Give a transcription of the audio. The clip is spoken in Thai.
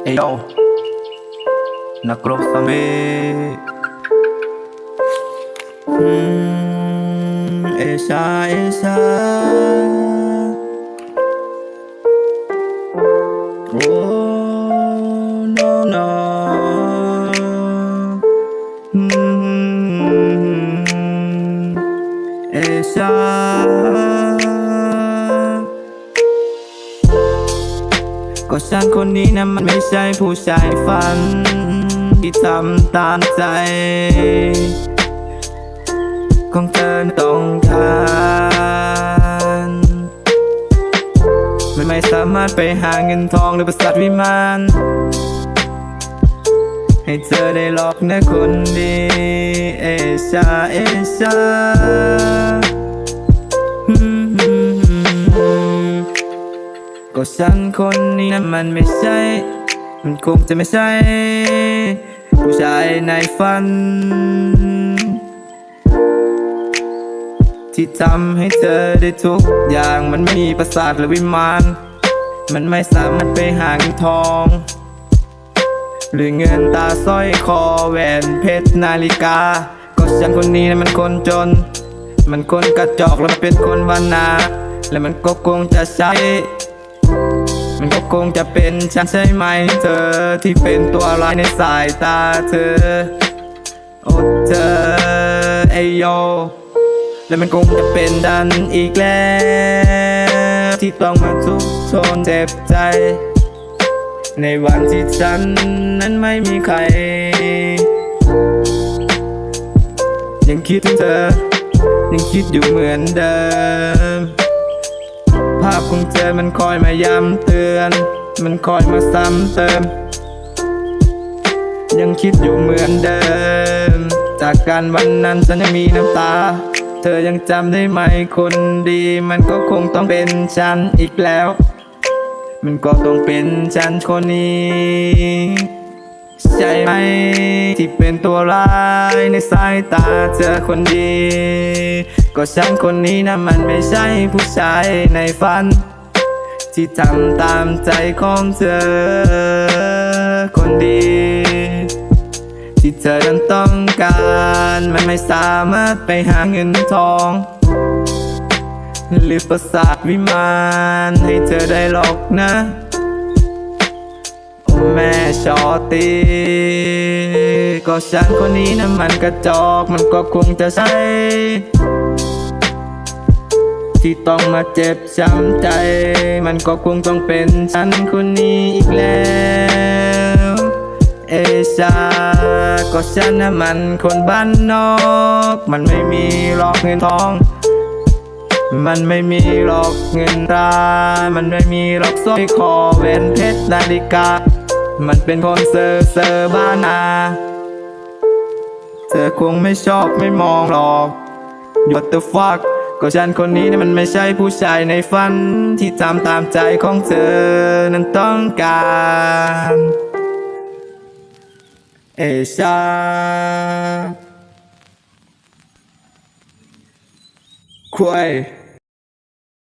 Ey yo, nakros kami. Hmm, esa, esa. Oh, no, no. Hmm, esa ก็ฉันคนนี้นะมันไม่ใช่ผู้ชายฝัน ที่ทำตามใจของเธอต้องการมันไม่สามารถไปหาเงินทองหรือประสาทวิมานให้เธอได้หลอกนะคนดี เอชา เอชา ก็ฉันคนนี้นะมันไม่ใช่ มันคงจะไม่ใช่ ผู้ชายในฝัน ที่ทำให้เธอได้ทุกอย่างมันไม่มีประสาทหรือวิมาน มันไม่สามารถไปหาเงินทอง หรือเงินตาสร้อยคอแหวนเพชรนาฬิกา ก็ฉันคนนี้นะมันคนจน มันคนกระจอกและมันเป็นคนบ้านนาและมันก็คงจะใช้ มันก็คงจะเป็นฉันใช่ไหมเธอที่เป็นตัวร้ายในสายตาเธอ โอ้เธอไอโยและมันคงจะเป็นดันอีกแล้ว ที่ต้องมาทุกข์ทนเจ็บใจ ในวันที่ฉันนั้นไม่มีใคร ยังคิดถึงเธอ ยังคิดอยู่เหมือนเดิมาพของเธอมันคอยมาย้ำเตือน มันคอยมาซ้ำเติม ยังคิดอยู่เหมือนเดิม จากการวันนั้นฉันยังมีน้ำตา เธอยังจำได้ไหมคนดี มันก็คงต้องเป็นฉันอีกแล้ว มันก็ต้องเป็นฉันคนนี้ใช่ไหมที่เป็นตัวร้ายในสายตาเธอคนดี ก็ฉันคนนี้นะมันไม่ใช่ผู้ชายในฝัน ที่ทำตามใจของเธอ คนดี ที่เธอนั้นต้องการ มันไม่สามารถไปหาเงินทอง หรือประสาทวิมานให้เธอได้หรอกนะโอ้แม่ชอตีก็ฉันคนนี้นะมันกระจอกมันก็คงจะใช่ ที่ต้องมาเจ็บช้ำใจ มันก็คงต้องเป็นฉันคนนี้อีกแล้วเอชาก็ฉันนะมันคนบ้านนอก มันไม่มีหรอกเงินทอง มันไม่มีหรอกเงินตรามันไม่มีหรอกสร้อยคอแหวนเพชรนาฬิกา มันเป็นคนเซอร์เซอร์บ้านนาเธอคงไม่ชอบไม่มองหรอก What the fuck ก็ฉันคนนี้นะมันไม่ใช่ผู้ชายในฝัน ที่ทำตามใจของเธอนั้นต้องการเอชาควาย